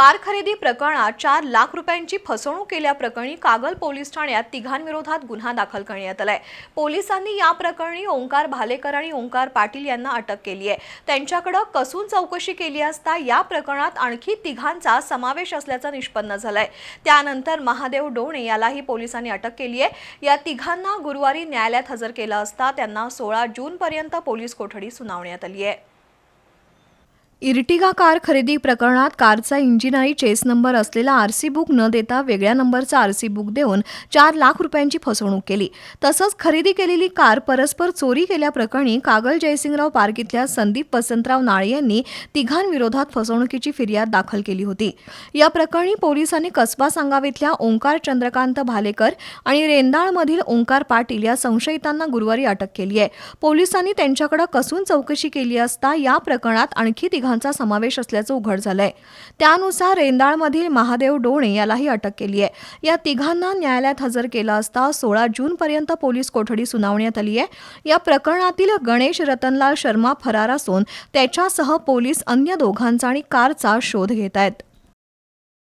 Car खरेदी प्रकरणात चार लाख रुपयांची फसवणूक केल्याप्रकरणी कागल पोलीस ठाण्यात तिघांविरोधात गुन्हा दाखल करण्यात आलाय. पोलिसांनी या प्रकरणी ओंकार भालेकर आणि ओंकार पाटील यांना अटक केली आहे. त्यांच्याकडे कसून चौकशी केली असता या प्रकरणात आणखी तिघांचा समावेश असल्याचं निष्पन्न झालंय. त्यानंतर महादेव डोणे यालाही पोलिसांनी अटक केली आहे. या तिघांना गुरुवारी न्यायालयात हजर केलं असता त्यांना सोळा जूनपर्यंत पोलीस कोठडी सुनावण्यात आली आहे. इर्टिगा कार खरेदी प्रकरणात कारचा इंजिन आणि चेस नंबर असलेला आरसी बुक न देता वेगळ्या नंबरचा आरसी बुक देऊन चार लाख रुपयांची फसवणूक केली. तसंच खरेदी केलेली कार परस्पर चोरी केल्याप्रकरणी कागल जयसिंगराव पार्क इथल्या संदीप वसंतराव नाळे यांनी तिघांविरोधात फसवणुकीची फिर्याद दाखल केली होती. या प्रकरणी पोलिसांनी कसबा सांगाव इथल्या ओंकार चंद्रकांत भालेकर आणि रेंदाळमधील ओंकार पाटील या संशयितांना गुरुवारी अटक केली आहे. पोलिसांनी त्यांच्याकडे कसून चौकशी केली असता या प्रकरणात आणखी तिघांचा समावेश असल्याचं उघड झालंय. त्यानुसार रेंदाळमधील महादेव डोणे यालाही अटक केली आहे. या तिघांना न्यायालयात हजर केलं असता सोळा जूनपर्यंत पोलीस कोठडी सुनावण्यात आली आहे. या प्रकरणातील गणेश रतनलाल शर्मा फरार असून त्याच्यासह पोलीस अन्य दोघांचा आणि कारचा शोध घेत आहेत.